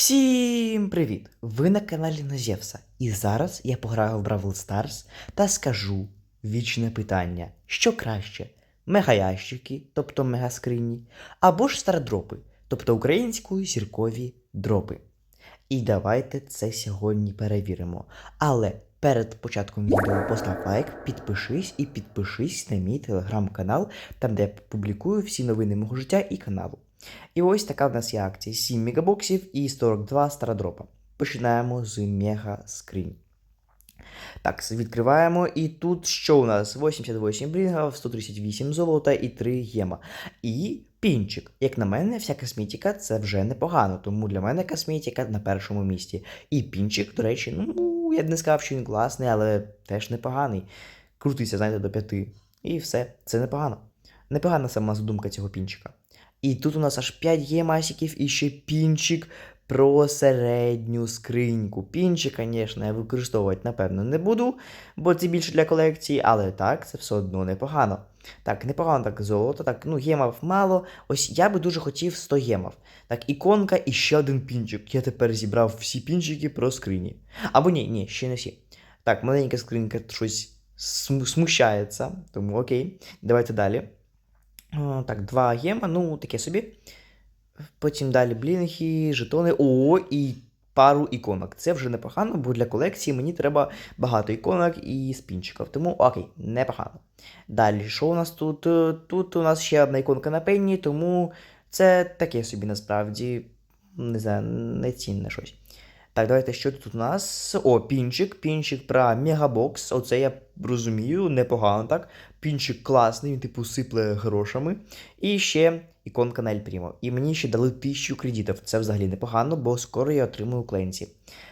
Всім привіт! Ви на каналі Назєвса. І зараз я пограю в Бравл Старс та скажу вічне питання: що краще? Мегаящики, тобто мегаскрині, або ж стардропи, тобто українською зіркові дропи. І давайте це сьогодні перевіримо. Але перед початком відео постав лайк, підпишись і підпишись на мій телеграм-канал, там де я публікую всі новини мого життя і каналу. І ось така в нас є акція: 7 мегабоксів і 42 стародропа. Починаємо з мега скринь. Так, відкриваємо. І тут що у нас? 88 брінгів, 138 золота і 3 гема. І пінчик. Як на мене, вся косметика це вже непогано, тому для мене косметика на першому місці. І пінчик, до речі, ну, я б не сказав, що він класний, але теж непоганий. Крутиться, знаєте, до 5. І все, це непогано. Непогана сама задумка цього пінчика. І тут у нас аж 5 гемасиків і ще пінчик про середню скриньку. Пінчик, звісно, я використовувати, напевно, не буду, бо це більше для колекції, але так, це все одно непогано. Так, непогано так золото, так, ну, гемів мало. Ось я би дуже хотів 100 гемів. Так, іконка і ще один пінчик. Я тепер зібрав всі пінчики про скрині. Або ні, ні, ще не всі. Так, маленька скринька щось см- смущається, тому окей. Давайте далі. Так, два гема, ну таке собі. Потім далі блінги, жетони. О, і пару іконок. Це вже непогано, бо для колекції мені треба багато іконок і спінчиків. Тому окей, непогано. Далі, що у нас тут? Е, Тут у нас ще одна іконка на пенні, тому це таке собі насправді. Не знаю, не цінне щось. Так, давайте що тут у нас? О, пінчик, пінчик про мегабокс. Оце я розумію, непогано так. Пінчик класний, він типу сипле грошами. І ще іконка на Ельпрімо. І мені ще дали 1000 кредитів. Це взагалі непогано, бо скоро я отримую кленці.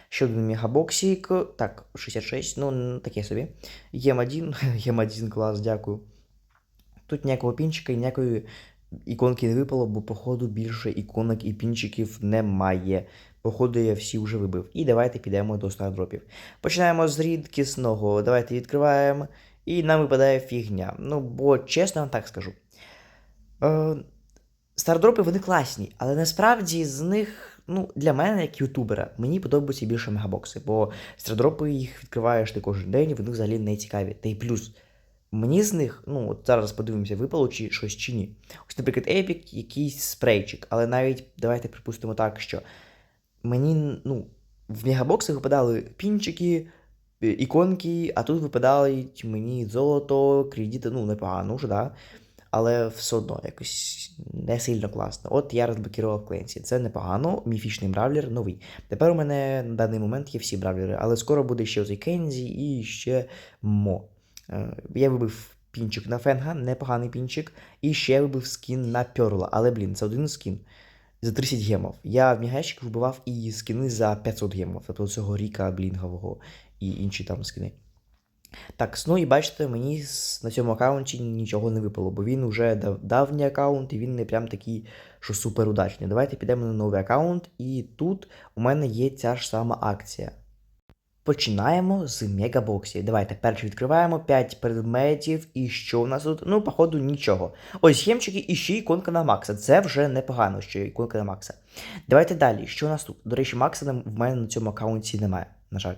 Ще один мегабоксик. Так, 66, ну таке собі. Єм1, Єм1 клас, дякую. Тут ніякого пінчика і ніякої іконки не випало, бо, походу, більше іконок і пінчиків немає. Походу, я всі вже вибив. І давайте підемо до стардропів. Починаємо з рідкісного. Давайте відкриваємо. І нам випадає фігня. Ну, бо чесно вам так скажу. Е, стардропи вони класні, але насправді з них, ну, для мене, як ютубера, мені подобаються більше мегабокси, бо стардропи їх відкриваєш ти кожен день, вони взагалі не цікаві. Та й плюс. Мені з них, ну, от зараз подивимося, випало чи щось чи ні. Ось, наприклад, Epic, якийсь спрейчик, але навіть давайте припустимо так, що мені, ну, в мегабоксах випадали пінчики, е, іконки, а тут випадають мені золото, кредити, ну, непогано вже, да? але все одно якось не сильно класно. От я розблокував Кленсі. Це непогано, міфічний бравлер новий. Тепер у мене на даний момент є всі бравлери, але скоро буде ще цей Кензі і ще Мо. Е, Я вибив пінчик на Фенга, непоганий пінчик, і ще вибив скін на Перла. Але, блін, це один скін за 30 гемов. Я в мігайщик вибивав і скини за 500 гемов, тобто цього ріка блінгового і інші там скини. Так, ну і бачите, мені на цьому аккаунті нічого не випало, бо він вже дав, давній аккаунт, і він не прям такий, що суперудачний. Давайте підемо на новий аккаунт, і тут у мене є ця ж сама акція. Починаємо з мегабоксів. Давайте перше відкриваємо 5 предметів. І що у нас тут? Ну, походу, нічого. Ось схемчики і ще іконка на Макса. Це вже непогано, що іконка на Макса. Давайте далі. Що у нас тут? До речі, Макса в мене на цьому аккаунті немає, на жаль.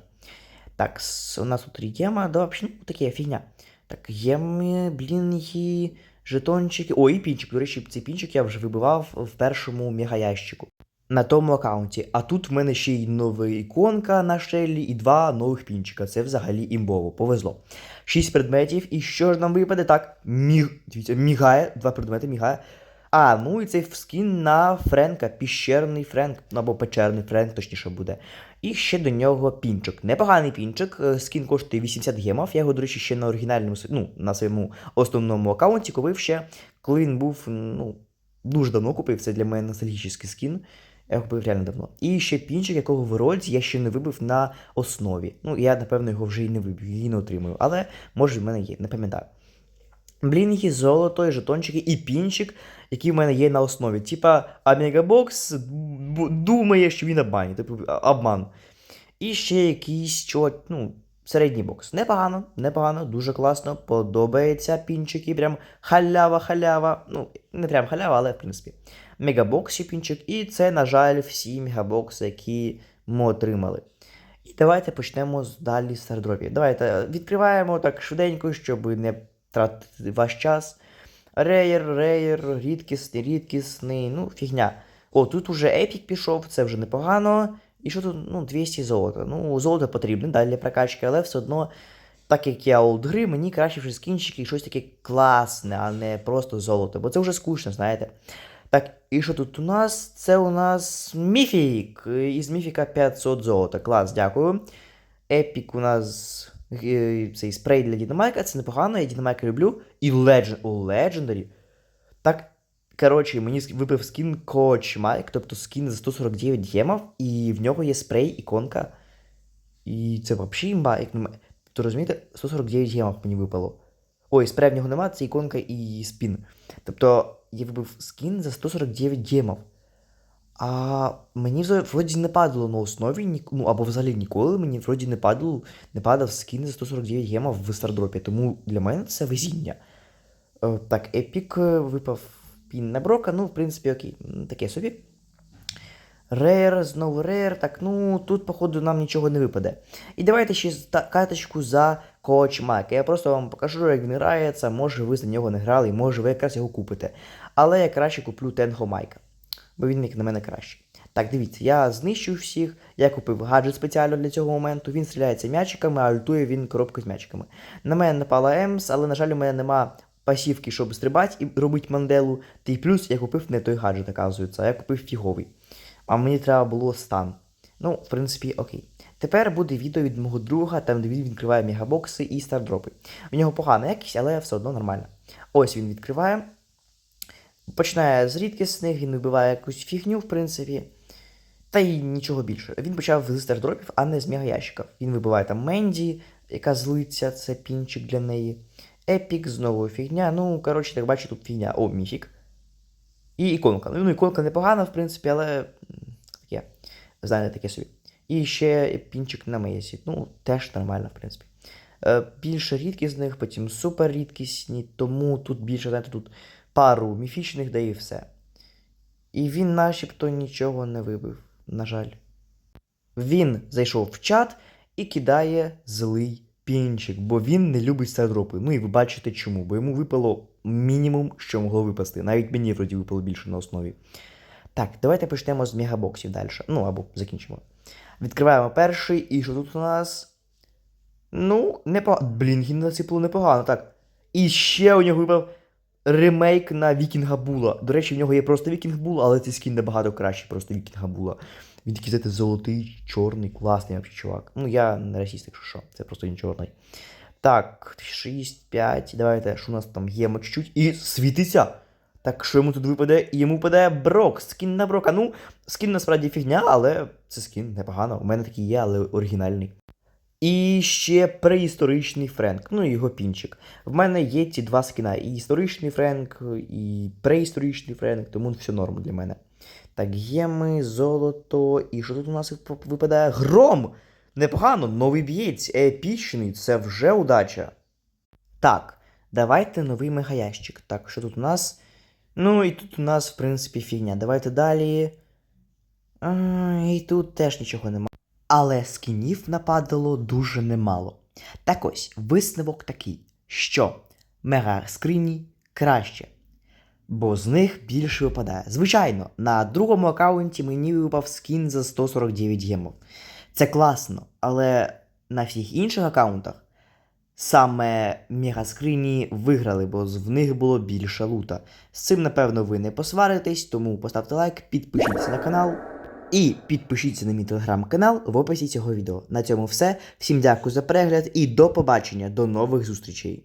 Так, у нас тут гема, да, вообще, ну, таке фігня. Так, геми, блінги, жетончики. О, і пінчик. До речі, цей пінчик я вже вибивав в першому мегаящику. На тому аккаунті. А тут в мене ще й нова іконка на шелі і два нових пінчика. Це взагалі імбово. Повезло. Шість предметів. І що ж нам випаде? Так, міг... Дивіться, мігає. Два предмети мігає. А, ну і цей скін на Френка, піщерний Френк, або печерний Френк, точніше буде. І ще до нього пінчик. Непоганий пінчик. е, Скін коштує 80 гемов. Я його, до речі, ще на оригінальному ну, на своєму основному аккаунті купив ще, коли він був, ну, дуже давно купив. Це для мене ностальгічний скін. Я його купив реально давно. І ще пінчик, якого в Рольці я ще не вибив на основі. Ну, я, напевно, його вже і не вибив, і не отримую. Але може в мене є, не пам'ятаю. Блінги, золото, і жетончики і пінчик, який в мене є на основі. Типа, а Мегабокс бу- думає, що він обманює, типу обман. І ще якийсь що, ну, середній бокс. Непогано, непогано, дуже класно. Подобається пінчики. Прям халява-халява. Ну, не прям халява, але в принципі. Мегабоксів пінчик, і це, на жаль, всі мегабокси, які ми отримали. І давайте почнемо далі з стардропів. Давайте відкриваємо так швиденько, щоб не тратити ваш час. Рейер, рейер, рідкісний, рідкісний, ну, фігня. О, тут уже епік пішов, це вже непогано. І що тут? Ну, 200 золота. Ну, золото потрібне далі для прокачки, але все одно, так як я олд гри, мені краще вже скінчики і щось таке класне, а не просто золото. Бо це вже скучно, знаєте. Так, і що тут у нас? Це у нас міфік. Із міфіка 500 золота. Клас, дякую. Епік у нас е, цей спрей для Дінамайка, це непогано, я Дінамайка люблю. І Legend, о, Legendary. Так, коротше, мені випав скін Coach Mike, тобто скін за 149 гемів, і в нього є спрей, іконка. І це взагалі імба, як на мене. То розумієте, 149 гемів мені випало. Ой, спрей в нього нема, це іконка і спін. Тобто я вибив скін за 149 гемів. А мені вроді не падало на основі, ну або взагалі ніколи мені вроді не падало, не падав скін за 149 гемів в стардропі. Тому для мене це везіння. Е, Так, епік випав пін на брока, ну, в принципі, окей, таке собі. Рейр, знову рейр. Так, ну тут, походу, нам нічого не випаде. І давайте ще карточку за Коуч Майка. Я просто вам покажу, як він грається. Може, ви за нього не грали, може ви якраз його купите. Але я краще куплю Тенго Майка. Бо він, як на мене, кращий. Так, дивіться, я знищую всіх, я купив гаджет спеціально для цього моменту. Він стріляється м'ячиками, а ультує він коробку з м'ячиками. На мене напала Емс, але, на жаль, у мене нема пасівки, щоб стрибати і робити манделу. Та й плюс я купив не той гаджет, оказується, а я купив фіговий. А мені треба було стан. Ну, в принципі, окей. Тепер буде відео від мого друга, там де він відкриває мегабокси і стардропи. У нього погана якість, але все одно нормально. Ось він відкриває. Починає з рідкісних, він вибиває якусь фігню, в принципі. Та й нічого більше. Він почав з стардропів, а не з мегаящиків. Він вибиває там Менді, яка злиться, це пінчик для неї. Епік, знову фігня. Ну, коротше, так бачу, тут фігня. О, міфік. І іконка. Ну, іконка непогана, в принципі, але таке. Знаєте, таке собі. І ще пінчик на Мейсі. Ну, теж нормально, в принципі. Е, більше рідкісних, потім супер рідкісні, тому тут більше, знаєте, тут пару міфічних, да і все. І він начебто нічого не вибив, на жаль. Він зайшов в чат і кидає злий пінчик, бо він не любить стардропи. Ну і ви бачите чому, бо йому випало мінімум, що могло випасти. Навіть мені вроді випало більше на основі. Так, давайте почнемо з мегабоксів далі. Ну або закінчимо. Відкриваємо перший, і що тут у нас? Ну, непогано. Блін, він насипало непогано, так. І ще у нього випав ремейк на Вікінга Була. До речі, в нього є просто Вікінг Бул, але цей скін набагато кращий, просто Вікінга Була. Він такий, знаєте, золотий, чорний, класний вообще чувак. Ну, я не расіст, якщо що, це просто він чорний. Так, 6, 5, давайте, що у нас там є чуть-чуть. І світиться. Так, що йому тут випаде? Йому випадає Брок, скін на Брока. Ну, скін насправді фігня, але це скін непогано. У мене такий є, але оригінальний. І ще преісторичний Френк, ну і його пінчик. В мене є ці два скіна: і історичний Френк, і преісторичний Френк, тому все норм для мене. Так, геми, золото. І що тут у нас випадає? Гром! Непогано, новий б'єць, епічний, це вже удача. Так, давайте новий мегаящик. Так, що тут у нас? Ну, і тут у нас, в принципі, фігня. Давайте далі. А, і тут теж нічого немає. Але скінів нападало дуже немало. Так ось, висновок такий, що мега скрині краще, бо з них більше випадає. Звичайно, на другому аккаунті мені випав скін за 149 гемів. Це класно, але на всіх інших аккаунтах саме Мігаскрині виграли, бо в них було більше лута. З цим, напевно, ви не посваритесь, тому поставте лайк, підпишіться на канал. І підпишіться на мій телеграм-канал в описі цього відео. На цьому все. Всім дякую за перегляд і до побачення, до нових зустрічей.